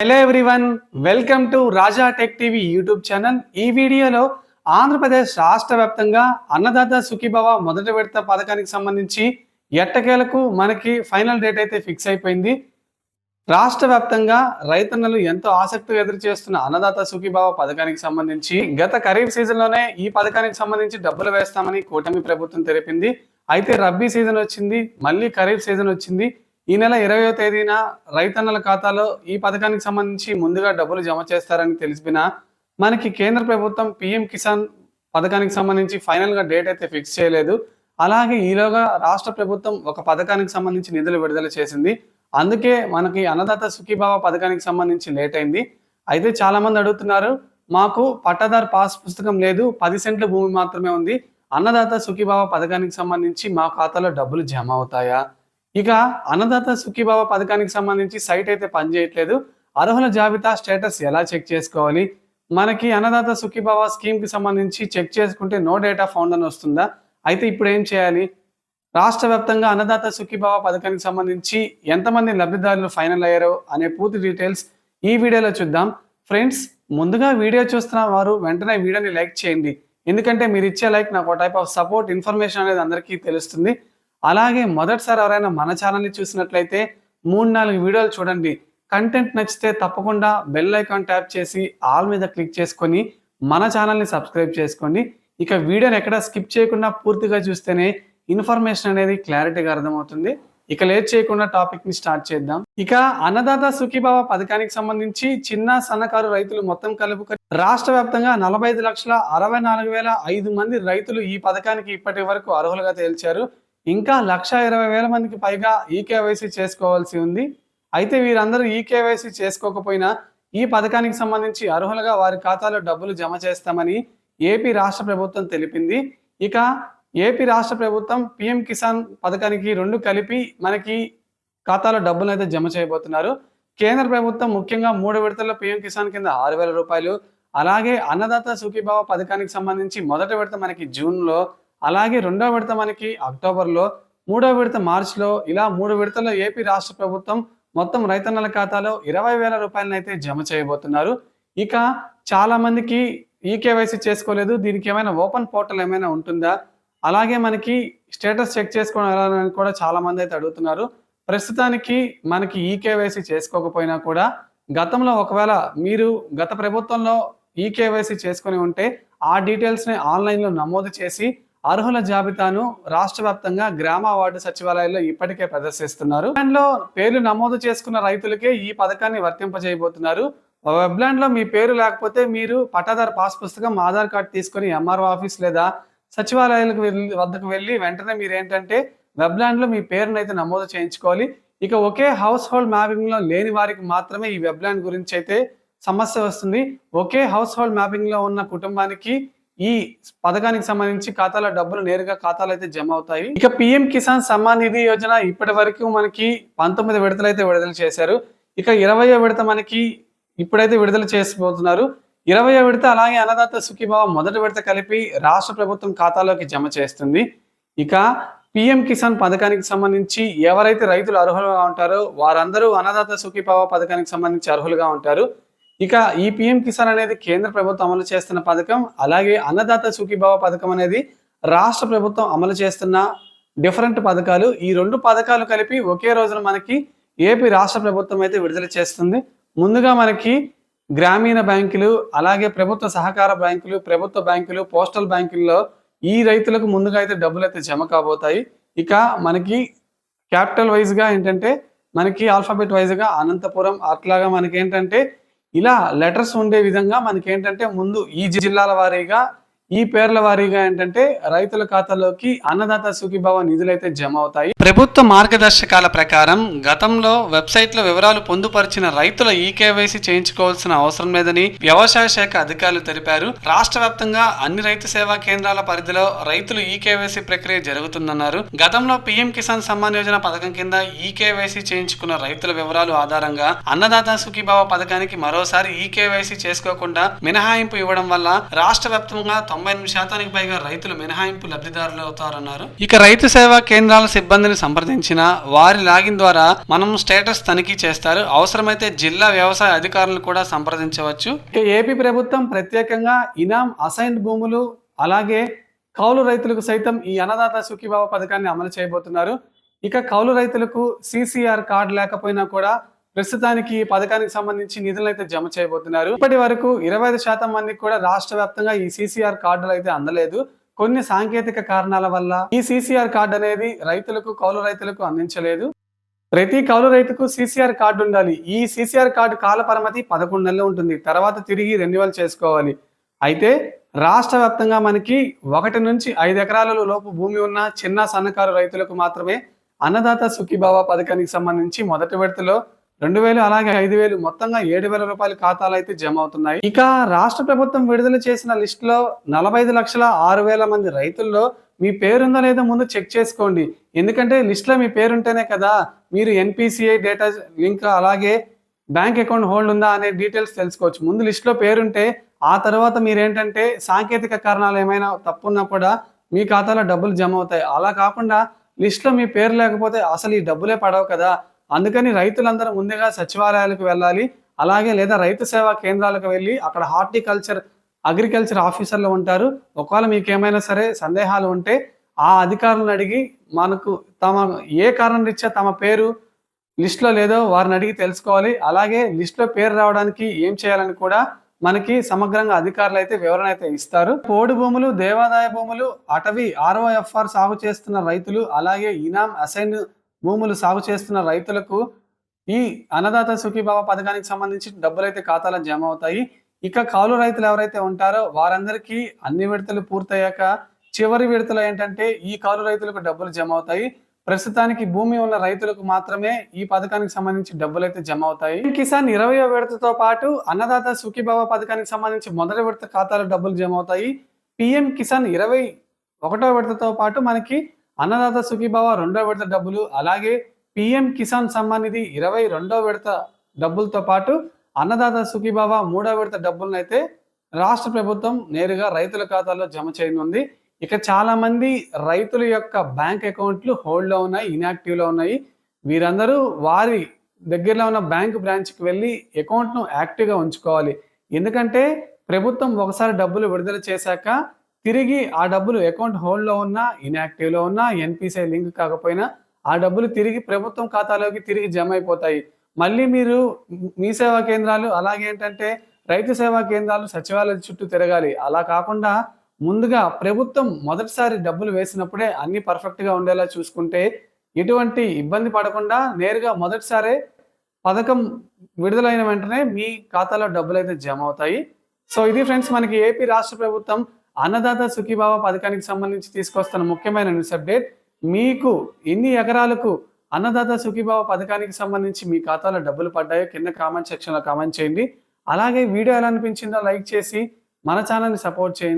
Hello everyone welcome to Raja tech TV YouTube channel ఈ వీడియోలో ఆంధ్రప్రదేశ్ రాష్ట్ర వ్యాప్తంగా అన్నదాత సుఖీభవ మొదటి విడత పథకానికి సంబంధించి ఎట్టకేలకు మనకి ఫైనల్ డేట్ అయితే ఫిక్స్ అయిపోయింది. రాష్ట్ర వ్యాప్తంగా రైతన్నలు ఎంతో ఆసక్తిగా ఎదురు చేస్తున్న అన్నదాత సుఖీభావ పథకానికి సంబంధించి గత ఖరీఫ్ సీజన్లోనే ఈ పథకానికి సంబంధించి డబ్బులు వేస్తామని కూటమి ప్రభుత్వం తెలిపింది. అయితే రబ్బీ సీజన్ వచ్చింది మళ్ళీ ఖరీఫ్ సీజన్ వచ్చింది. ఈ నెల ఇరవయో తేదీన రైతన్నల ఖాతాలో ఈ పథకానికి సంబంధించి ముందుగా డబ్బులు జమ చేస్తారని తెలిసిన మనకి కేంద్ర ప్రభుత్వం పిఎం కిసాన్ పథకానికి సంబంధించి ఫైనల్గా డేట్ అయితే ఫిక్స్ చేయలేదు. అలాగే ఈలోగా రాష్ట్ర ప్రభుత్వం ఒక పథకానికి సంబంధించి నిధులు విడుదల చేసింది. అందుకే మనకి అన్నదాత సుఖీభావ పథకానికి సంబంధించి లేట్ అయింది. అయితే చాలామంది అడుగుతున్నారు మాకు పట్టాదారు పాస్ పుస్తకం లేదు పది సెంట్ల భూమి మాత్రమే ఉంది. అన్నదాత సుఖీభావ పథకానికి సంబంధించి మా ఖాతాలో డబ్బులు జమ అవుతాయా? ఇక అన్నదాత సుఖీభావ పథకానికి సంబంధించి సైట్ అయితే పనిచేయట్లేదు. అర్హుల జాబితా స్టేటస్ ఎలా చెక్ చేసుకోవాలి? మనకి అన్నదాత సుఖీభావ స్కీమ్కి సంబంధించి చెక్ చేసుకుంటే నో డేటా ఫౌండ్ అని వస్తుందా? అయితే ఇప్పుడు ఏం చేయాలి? రాష్ట్ర వ్యాప్తంగా అన్నదాత సుఖీభావ పథకానికి సంబంధించి ఎంతమంది లబ్ధిదారులు ఫైనల్ అయ్యారో అనే పూర్తి డీటెయిల్స్ ఈ వీడియోలో చూద్దాం. ఫ్రెండ్స్ ముందుగా వీడియో చూస్తున్న వారు వెంటనే వీడియోని లైక్ చేయండి. ఎందుకంటే మీరు ఇచ్చే లైక్ నాకు టైప్ ఆఫ్ సపోర్ట్ ఇన్ఫర్మేషన్ అనేది అందరికీ తెలుస్తుంది. అలాగే మొదటిసారి ఎవరైనా మన ఛానల్ని చూసినట్లయితే మూడు నాలుగు వీడియోలు చూడండి. కంటెంట్ నచ్చితే తప్పకుండా బెల్ ఐకాన్ ట్యాప్ చేసి ఆల్ మీద క్లిక్ చేసుకొని మన ఛానల్ని సబ్స్క్రైబ్ చేసుకోండి. ఇక వీడియోని ఎక్కడ స్కిప్ చేయకుండా పూర్తిగా చూస్తేనే ఇన్ఫర్మేషన్ అనేది క్లారిటీగా అర్థమవుతుంది. ఇక లేట్ చేయకుండా టాపిక్ని స్టార్ట్ చేద్దాం. ఇక అన్నదాత సుఖీభావ పథకానికి సంబంధించి చిన్న సన్నకారు రైతులు మొత్తం కలుపుకొని రాష్ట్ర వ్యాప్తంగా నలభై ఐదు లక్షల అరవై నాలుగు వేల ఐదు మంది రైతులు ఈ పథకానికి ఇప్పటి వరకు అర్హులుగా తేల్చారు. ఇంకా లక్ష ఇరవై వేల మందికి పైగా ఈ చేసుకోవాల్సి ఉంది. అయితే వీరందరూ ఈ చేసుకోకపోయినా ఈ పథకానికి సంబంధించి అర్హులుగా వారి ఖాతాలో డబ్బులు జమ చేస్తామని ఏపీ రాష్ట్ర ప్రభుత్వం తెలిపింది. ఇక ఏపీ రాష్ట్ర ప్రభుత్వం పిఎం కిసాన్ పథకానికి రెండు కలిపి మనకి ఖాతాలో డబ్బులు అయితే జమ చేయబోతున్నారు. కేంద్ర ప్రభుత్వం ముఖ్యంగా మూడు విడతల్లో పిఎం కిసాన్ కింద ఆరు వేల రూపాయలు అలాగే అన్నదాత సుఖీభావ పథకానికి సంబంధించి మొదటి విడత మనకి జూన్లో అలాగే రెండో విడత మనకి అక్టోబర్లో మూడో విడత మార్చిలో ఇలా మూడు విడతల్లో ఏపీ రాష్ట్ర ప్రభుత్వం మొత్తం రైతన్నల ఖాతాలో ఇరవై వేల రూపాయలను అయితే జమ చేయబోతున్నారు. ఇక చాలా మందికి ఈ కేవైసీ చేసుకోలేదు. దీనికి ఏమైనా ఓపెన్ పోర్టల్ ఏమైనా ఉంటుందా? అలాగే మనకి స్టేటస్ చెక్ చేసుకోవడం అని కూడా చాలా మంది అయితే అడుగుతున్నారు. ప్రస్తుతానికి మనకి ఈ కేవైసీ చేసుకోకపోయినా కూడా గతంలో ఒకవేళ మీరు గత ప్రభుత్వంలో ఈ కేవైసీ చేసుకుని ఉంటే ఆ డీటెయిల్స్ని ఆన్లైన్లో నమోదు చేసి అర్హుల జాబితాను రాష్ట్ర వ్యాప్తంగా గ్రామ వార్డు సచివాలయాల్లో ఇప్పటికే ప్రదర్శిస్తున్నారు. లో పేర్లు నమోదు చేసుకున్న రైతులకే ఈ పథకాన్ని వర్తింపజేయబోతున్నారు. వెబ్లాండ్లో మీ పేరు లేకపోతే మీరు పట్టాదారు పాస్ పుస్తకం ఆధార్ కార్డు తీసుకొని ఎంఆర్ఓ ఆఫీస్ లేదా సచివాలయాలకు వెళ్ళి వద్దకు వెళ్ళి వెంటనే మీరు ఏంటంటే వెబ్లాండ్లో మీ పేరును అయితే నమోదు చేయించుకోవాలి. ఇక ఒకే హౌస్ హోల్డ్ మ్యాపింగ్లో లేని వారికి మాత్రమే ఈ వెబ్లాండ్ గురించి అయితే సమస్య వస్తుంది. ఒకే హౌస్ హోల్డ్ మ్యాపింగ్లో ఉన్న కుటుంబానికి ఈ పథకానికి సంబంధించి ఖాతాలో డబ్బులు నేరుగా ఖాతాలో అయితే జమ అవుతాయి. ఇక పిఎం కిసాన్ సమ్మాన్ నిధి యోజన ఇప్పటి వరకు మనకి పంతొమ్మిది విడతలు అయితే విడుదల చేశారు. ఇక ఇరవయో విడత మనకి ఇప్పుడైతే విడుదల చేసిపోతున్నారు. ఇరవయో విడత అలాగే అన్నదాత సుఖీభావ మొదటి విడత కలిపి రాష్ట్ర ప్రభుత్వం ఖాతాలోకి జమ చేస్తుంది. ఇక పిఎం కిసాన్ పథకానికి సంబంధించి ఎవరైతే రైతులు అర్హులుగా ఉంటారో వారందరూ అన్నదాత సుఖీభావ పథకానికి సంబంధించి అర్హులుగా ఉంటారు. ఇక ఈ పిఎం కిసాన్ అనేది కేంద్ర ప్రభుత్వం అమలు చేస్తున్న పథకం అలాగే అన్నదాత సుఖీభావ పథకం అనేది రాష్ట్ర ప్రభుత్వం అమలు చేస్తున్న డిఫరెంట్ పథకాలు. ఈ రెండు పథకాలు కలిపి ఒకే రోజున మనకి ఏపీ రాష్ట్ర ప్రభుత్వం అయితే విడుదల చేస్తుంది. ముందుగా మనకి గ్రామీణ బ్యాంకులు అలాగే ప్రభుత్వ సహకార బ్యాంకులు ప్రభుత్వ బ్యాంకులు పోస్టల్ బ్యాంకుల్లో ఈ రైతులకు ముందుగా అయితే డబ్బులు అయితే జమ కాబోతాయి. ఇక మనకి క్యాపిటల్ వైజ్గా ఏంటంటే మనకి ఆల్ఫాబెట్ వైజ్గా అనంతపురం అట్లాగా మనకి ఏంటంటే ఇలా లెటర్స్ ఉండే విధంగా మనకి ఏంటంటే ముందు ఈ జిల్లాల వారీగా ఈ పేర్ల వారీగా ఏంటంటే రైతుల ఖాతాలోకి అన్నదాత సుఖీభావ నిధులు అయితే జమ అవుతాయి. ప్రభుత్వ మార్గదర్శకాల ప్రకారం గతంలో వెబ్సైట్లో వివరాలు పొందుపరిచిన రైతుల ఈ కేవైసీ చేయించుకోవాల్సిన అవసరం లేదని వ్యవసాయ శాఖ అధికారులు తెలిపారు. రాష్ట్ర వ్యాప్తంగా అన్ని రైతు సేవా కేంద్రాల పరిధిలో రైతులు ఈ కేవైసీ ప్రక్రియ జరుగుతుందన్నారు. గతంలో పీఎం కిసాన్ సమ్మాన్ యోజన పథకం కింద ఈ కేవైసీ చేయించుకున్న రైతుల వివరాలు ఆధారంగా అన్నదాత సుఖీభావ పథకానికి మరోసారి ఈ కేవైసీ చేసుకోకుండా మినహాయింపు ఇవ్వడం వల్ల రాష్ట్ర వ్యాప్తంగా తొంభై ఎనిమిది శాతానికి పైగా రైతులు మినహాయింపు లబ్ధిదారులు అవుతారన్నారు. ఇక రైతు సేవా కేంద్రాల సిబ్బందిని సంప్రదించిన వారి లాగిన్ ద్వారా మనం స్టేటస్ తనిఖీ చేస్తారు. అవసరమైతే జిల్లా వ్యవసాయ అధికారులను కూడా సంప్రదించవచ్చు. ఇక ఏపీ ప్రభుత్వం ప్రత్యేకంగా ఇనాం అసైన్డ్ భూములు అలాగే కౌలు రైతులకు సైతం ఈ అన్నదాత సుఖీభావ పథకాన్ని అమలు చేయబోతున్నారు. ఇక కౌలు రైతులకు సిసిఆర్ కార్డు లేకపోయినా కూడా ప్రస్తుతానికి ఈ పథకానికి సంబంధించి నిధులను అయితే జమ చేయబోతున్నారు. ఇప్పటి వరకు ఇరవై ఐదు శాతం మందికి కూడా రాష్ట్ర వ్యాప్తంగా ఈ సిసిఆర్ కార్డులు అయితే అందలేదు. కొన్ని సాంకేతిక కారణాల వల్ల ఈ సీసీఆర్ కార్డు అనేది రైతులకు కౌలు రైతులకు అందించలేదు. ప్రతి కౌలు రైతుకు సీసీఆర్ కార్డు ఉండాలి. ఈ సీసీఆర్ కార్డు కాలపరిమితి పదకొండు నెలలు ఉంటుంది. తర్వాత తిరిగి రెన్యువల్ చేసుకోవాలి. అయితే రాష్ట్ర వ్యాప్తంగా మనకి ఒకటి నుంచి ఐదు ఎకరాల లోపు భూమి ఉన్న చిన్న సన్నకారు రైతులకు మాత్రమే అన్నదాత సుఖీభావ పథకానికి సంబంధించి మొదటి విడతలో రెండు వేలు అలాగే ఐదు వేలు మొత్తంగా ఏడు వేల రూపాయల ఖాతాలు అయితే జమ అవుతున్నాయి. ఇక రాష్ట్ర ప్రభుత్వం విడుదల చేసిన లిస్ట్లో నలభై ఐదు లక్షల ఆరు వేల మంది రైతుల్లో మీ పేరుందో లేదో ముందు చెక్ చేసుకోండి. ఎందుకంటే లిస్ట్లో మీ పేరుంటేనే కదా మీరు ఎన్పిసిఐ డేటా లింక్ అలాగే బ్యాంక్ అకౌంట్ హోల్డ్ ఉందా అనే డీటెయిల్స్ తెలుసుకోవచ్చు. ముందు లిస్ట్లో పేరుంటే ఆ తర్వాత మీరేంటంటే సాంకేతిక కారణాలు ఏమైనా తప్పున్నా కూడా మీ ఖాతాలో డబ్బులు జమ అవుతాయి. అలా కాకుండా లిస్ట్లో మీ పేరు లేకపోతే అసలు ఈ డబ్బులే పడవు కదా. అందుకని రైతులందరూ ముందుగా సచివాలయాలకు వెళ్ళాలి. అలాగే లేదా రైతు సేవా కేంద్రాలకు వెళ్ళి అక్కడ హార్టికల్చర్ అగ్రికల్చర్ ఆఫీసర్లు ఉంటారు. ఒకవేళ మీకు ఏమైనా సరే సందేహాలు ఉంటే ఆ అధికారులను అడిగి మనకు తమ ఏ కారణం రీత్యా తమ పేరు లిస్ట్లో లేదో వారిని అడిగి తెలుసుకోవాలి. అలాగే లిస్ట్లో పేరు రావడానికి ఏం చేయాలని కూడా మనకి సమగ్రంగా అధికారులు అయితే వివరణ అయితే ఇస్తారు. పోడు భూములు దేవాదాయ భూములు అటవీ ఆర్ఓఎఫ్ఆర్ సాగు చేస్తున్న రైతులు అలాగే ఇనాం అసైన్ భూములు సాగు చేస్తున్న రైతులకు ఈ అన్నదాత సుఖీభావ పథకానికి సంబంధించి డబ్బులైతే ఖాతాలో జమ అవుతాయి. ఇక కౌలు రైతులు ఎవరైతే ఉంటారో వారందరికీ అన్ని విడతలు పూర్తయ్యాక చివరి విడతలు ఏంటంటే ఈ కౌలు రైతులకు డబ్బులు జమ అవుతాయి. ప్రస్తుతానికి భూమి ఉన్న రైతులకు మాత్రమే ఈ పథకానికి సంబంధించి డబ్బులు అయితే జమ అవుతాయి. కిసాన్ ఇరవయో విడతతో పాటు అన్నదాత సుఖీభావ పథకానికి సంబంధించి మొదటి విడత ఖాతాలో డబ్బులు జమ అవుతాయి. పిఎం కిసాన్ ఇరవై ఒకటో విడతతో పాటు మనకి అన్నదాత సుఖీభావ రెండో విడత డబ్బులు అలాగే పిఎం కిసాన్ సమ్మాన్ నిధి ఇరవై రెండో విడత డబ్బులతో పాటు అన్నదాత సుఖీభావ మూడో విడత డబ్బులను అయితే రాష్ట్ర ప్రభుత్వం నేరుగా రైతుల ఖాతాలో జమ చేయనుంది. ఇక చాలా మంది రైతుల యొక్క బ్యాంక్ అకౌంట్లు హోల్డ్లో ఉన్నాయి ఇన్యాక్టివ్లో ఉన్నాయి. వీరందరూ వారి దగ్గరలో ఉన్న బ్యాంక్ బ్రాంచ్కి వెళ్ళి అకౌంట్ను యాక్టివ్గా ఉంచుకోవాలి. ఎందుకంటే ప్రభుత్వం ఒకసారి డబ్బులు విడుదల చేశాక తిరిగి ఆ డబ్బులు అకౌంట్ హోల్డ్లో ఉన్నా ఇన్యాక్టివ్లో ఉన్నా ఎన్పిసిఐ లింక్ కాకపోయినా ఆ డబ్బులు తిరిగి ప్రభుత్వం ఖాతాలోకి తిరిగి జమ అయిపోతాయి. మళ్ళీ మీరు మీ సేవా కేంద్రాలు అలాగే ఏంటంటే రైతు సేవా కేంద్రాలు సచివాలయం చుట్టూ తిరగాలి. అలా కాకుండా ముందుగా ప్రభుత్వం మొదటిసారి డబ్బులు వేసినప్పుడే అన్ని పర్ఫెక్ట్గా ఉండేలా చూసుకుంటే ఎటువంటి ఇబ్బంది పడకుండా నేరుగా మొదటిసారే పథకం విడుదలైన వెంటనే మీ ఖాతాలో డబ్బులు అయితే జమ అవుతాయి. సో ఇది ఫ్రెండ్స్ మనకి ఏపీ రాష్ట్ర ప్రభుత్వం అన్నదాత సుఖీభావ పథకానికి సంబంధించి తీసుకొస్తున్న ముఖ్యమైన న్యూస్ అప్డేట్ మీకు ఎన్ని ఎకరాలకు అన్నదాత సుఖీభావ పథకానికి సంబంధించి మీ ఖాతాలో డబ్బులు పడ్డాయో కింద కామెంట్ సెక్షన్లో కామెంట్ చేయండి. అలాగే వీడియో ఎలా అనిపించిందో లైక్ చేసి మన ఛానల్ని సపోర్ట్ చేయండి.